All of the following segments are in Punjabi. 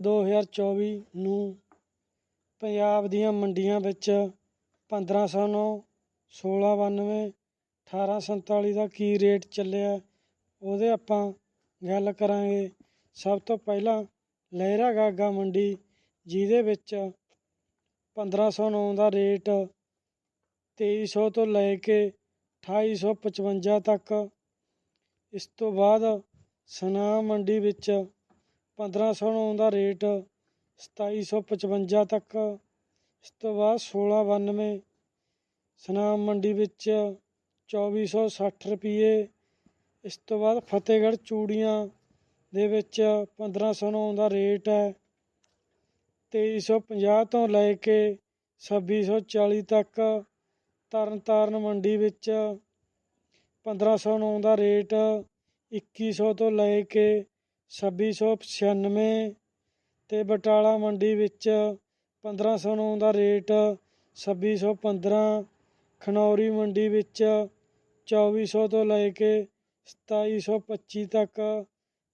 2024 ਨੂੰ ਪੰਜਾਬ ਦੀਆਂ ਮੰਡੀਆਂ ਵਿੱਚ 1509 1692 1847 ਦਾ ਕੀ ਰੇਟ ਚੱਲਿਆ, ਉਹਦੇ ਆਪਾਂ ਗੱਲ ਕਰਾਂਗੇ। ਸਭ ਤੋਂ ਪਹਿਲਾਂ ਲਹਿਰਾ ਗਾਗਾ ਮੰਡੀ, ਜਿਹਦੇ ਵਿੱਚ 1509 ਦਾ ਰੇਟ 2300 ਤੋਂ ਲੈ ਕੇ 2855 ਤੱਕ। ਇਸ ਤੋਂ ਬਾਅਦ ਸਨਾਮ ਮੰਡੀ ਵਿੱਚ 1509 ਦਾ ਰੇਟ 2755 ਤੱਕ। ਇਸ ਤੋਂ ਬਾਅਦ 1692 ਸਨਾਮ ਮੰਡੀ ਵਿੱਚ 2460 ਰੁਪਏ ਇਸ ਤੋਂ ਬਾਅਦ ਫਤਿਹਗੜ੍ਹ ਚੂੜੀਆਂ ਦੇ ਵਿੱਚ 1509 ਦਾ ਰੇਟ ਹੈ। 2350 ਤੋਂ ਲੈ ਕੇ 2640 ਤੱਕ ਤਰਨਤਾਰਨ ਮੰਡੀ ਵਿੱਚ 1509 ਦਾ ਰੇਟ 2100 ਤੋਂ ਲੈ ਕੇ 2696 ਤੇ ਬਟਾਲਾ ਮੰਡੀ ਵਿੱਚ 1509 ਦਾ ਰੇਟ 2615 ਖਨੌਰੀ ਮੰਡੀ ਵਿੱਚ 2400 ਤੋਂ ਲੈ ਕੇ 2725 ਤੱਕ,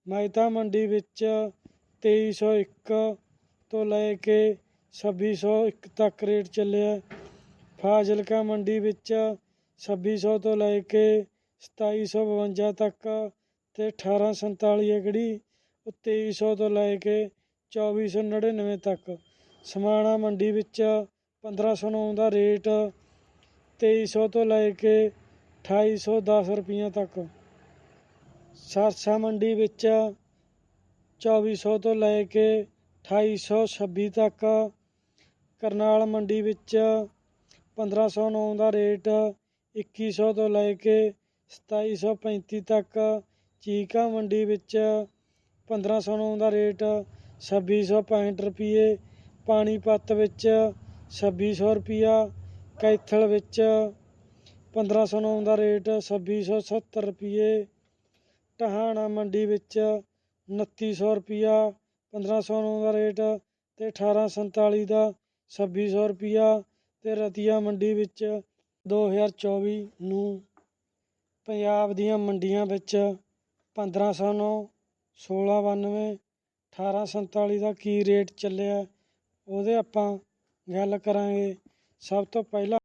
ਮਹਿਤਾ ਮੰਡੀ ਵਿੱਚ 2301 ਤੋਂ ਲੈ ਕੇ 2601 ਤੱਕ ਰੇਟ ਚੱਲਿਆ। ਫਾਜ਼ਿਲਕਾ ਮੰਡੀ ਵਿੱਚ 2600 ਤੋਂ ਲੈ ਕੇ 2752 ਤੱਕ ਤੇ 1847 ਅਗੜੀ ਉਹ 2300 ਤੋਂ ਲੈ ਕੇ 2499 ਤੱਕ। ਸਮਾਣਾ ਮੰਡੀ ਵਿੱਚ 1509 ਦਾ ਰੇਟ 2300 ਤੋਂ ਲੈ ਕੇ 2810 ਰੁਪਈਆ ਤੱਕ। ਸਰਸਾ ਮੰਡੀ ਵਿੱਚ 2400 ਤੋਂ ਲੈ ਕੇ 2826 ਤੱਕ। ਕਰਨਾਲ ਮੰਡੀ ਵਿੱਚ 1509 ਦਾ ਰੇਟ 2100 ਤੋਂ ਲੈ ਕੇ 2735 ਤੱਕ। ਚੀਕਾ ਮੰਡੀ ਵਿੱਚ 1509 ਦਾ ਰੇਟ 2665 ਰੁਪਏ ਪਾਣੀਪਤ ਵਿੱਚ 2600 ਰੁਪਿਆ ਕੈਥਲ ਵਿੱਚ 1509 ਦਾ ਰੇਟ 2670 ਰੁਪਏ ਟਹਾਣਾ ਮੰਡੀ ਵਿੱਚ 2900 ਰੁਪਿਆ 1509 ਦਾ ਰੇਟ ਤੇ 1847 ਦਾ 2600 ਰੁਪਿਆ ਤੇ ਰਤੀਆ ਮੰਡੀ ਵਿੱਚ 2024 ਨੂੰ ਪੰਜਾਬ ਦੀਆਂ ਮੰਡੀਆਂ ਵਿੱਚ 1509 1692 1847 ਦਾ ਕੀ ਰੇਟ ਚੱਲਿਆ ਉਹਦੇ ਆਪਾਂ ਗੱਲ ਕਰਾਂਗੇ। ਸਭ ਤੋਂ ਪਹਿਲਾਂ